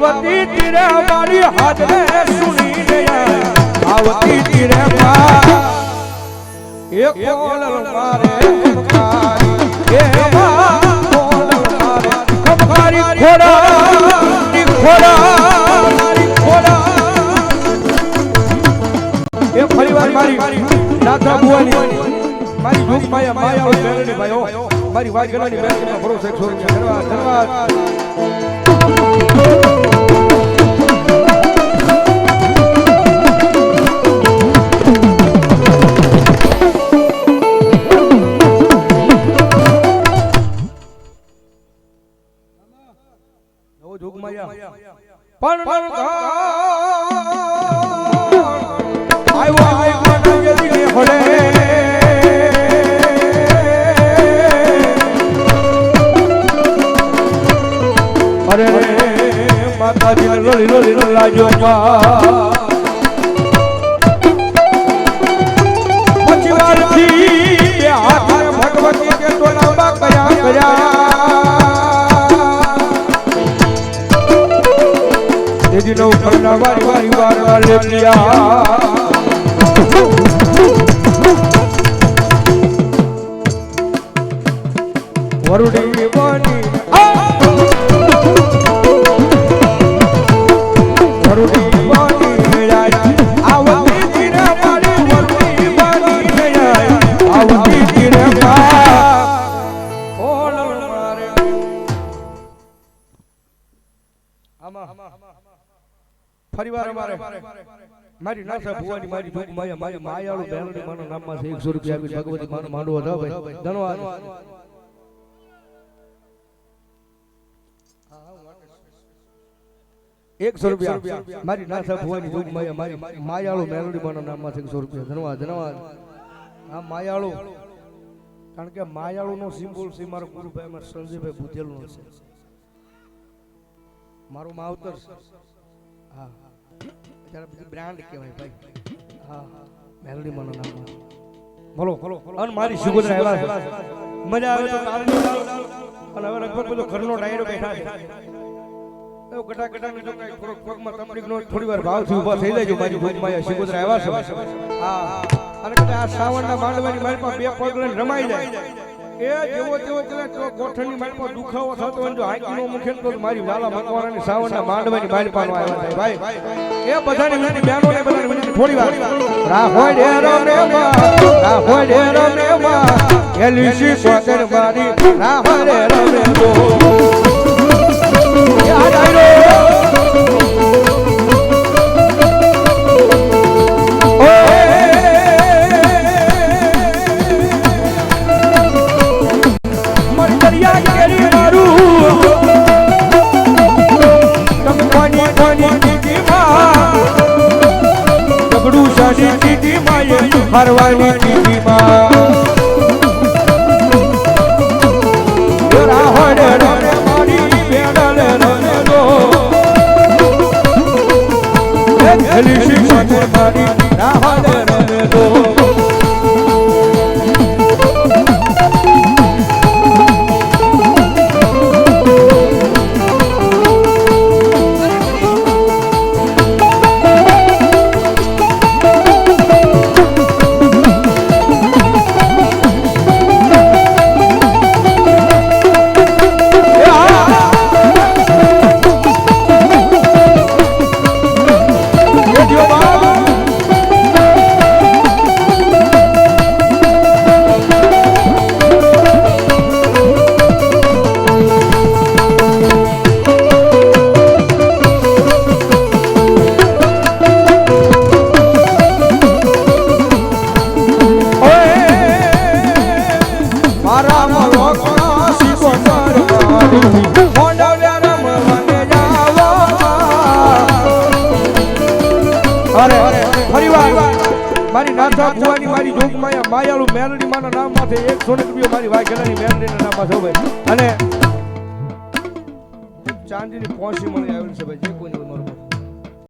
આવતી તીરે મારી હાજરે સુની રે આવતી તીરે માં એક કોલ મારે એ માં કોલ મારે ખમખારી ખોડા ની ખોડા. મારી ખોડા એ ફરીવાર ભરોસે છોડ ધન્યવાદ ધન્યવાદ. પણ આવ્યો આવ્યો નયદી હોડે અરે માતાજી લોલી લોલી લાજો માં તેજી નવ કરના વારી વારી વાર લેલિયા વરુડી બની ફરીવાર અમારે મારી નાસા ભુવાની મારી જોગ માયા મારી માયાળુ બેલડી માનો નામમાં છે 100 રૂપિયા આપી ભગવતી માનો માંડવો હતો ભાઈ ધન્યવાદ એકસો રૂપિયા. મારી નાસા ભુવાની માયા મારી માયાળુ મેલડી માના નામમાં છે 100 રૂપિયા. ધન્યવાદ ધન્યવાદ હા માયાળુ. કારણ કે માયાળુ નો સિમ્બોલ છે મારો ગુરુભાઈ માં સંજયભાઈ બુધેલ નો છે. મારું માવતર. હા. અત્યારે બધી બ્રાન્ડ કહેવાય ભાઈ. હા મેલડી માનો નામ બોલો. બોલો અને મારી સુગંધ આવ્યા મજા આવે તો પાડો. અને હવે લગભગ બધો ઘરનો ડાયરો બેઠા છે. એવું ગટા ગટાની જો કાંઈ થોડોક પગમાં તકલીફનો થોડી વાર ભાવથી ઊભા થઈ જાય મારી ભૂખમાં સુગોદરા આવ્યા છે. હા અને કદાચ આ શ્રાવણના માંડવાની મારી પાસે બે પગ લઈને રમાઈ જાય. એ જેવો તેવો કદાચ તો ગોઠણની પાસે દુખાવો થતો હોય ને જો હાંકીનો મુખે ને તો મારી વાલા મકવાણાની શ્રાવણના માંડવાની મારી પાસે આવ્યો ભાઈ, એ બધાની વિનંતી બહેનોને બધાની વિનંતી થોડી વાર. રાહોડે રમે માં રાહોડે રમે માં એલીસી સ્વાગર મારી રાહોડે રમે દો યાદ આવ્યો માં એ મારા અરે ફરીવાર મારી નાથા કુવાની મારી જોગમાયા, માયાળુ મેલડી માના નામમાંથી એક સોને રૂપિયો મારી વાઘેલાની મેલડીના નામમાં છે ભાઈ. અને ચાંદીની પોંસી મને આવેલી છે ભાઈ, જે કોઈને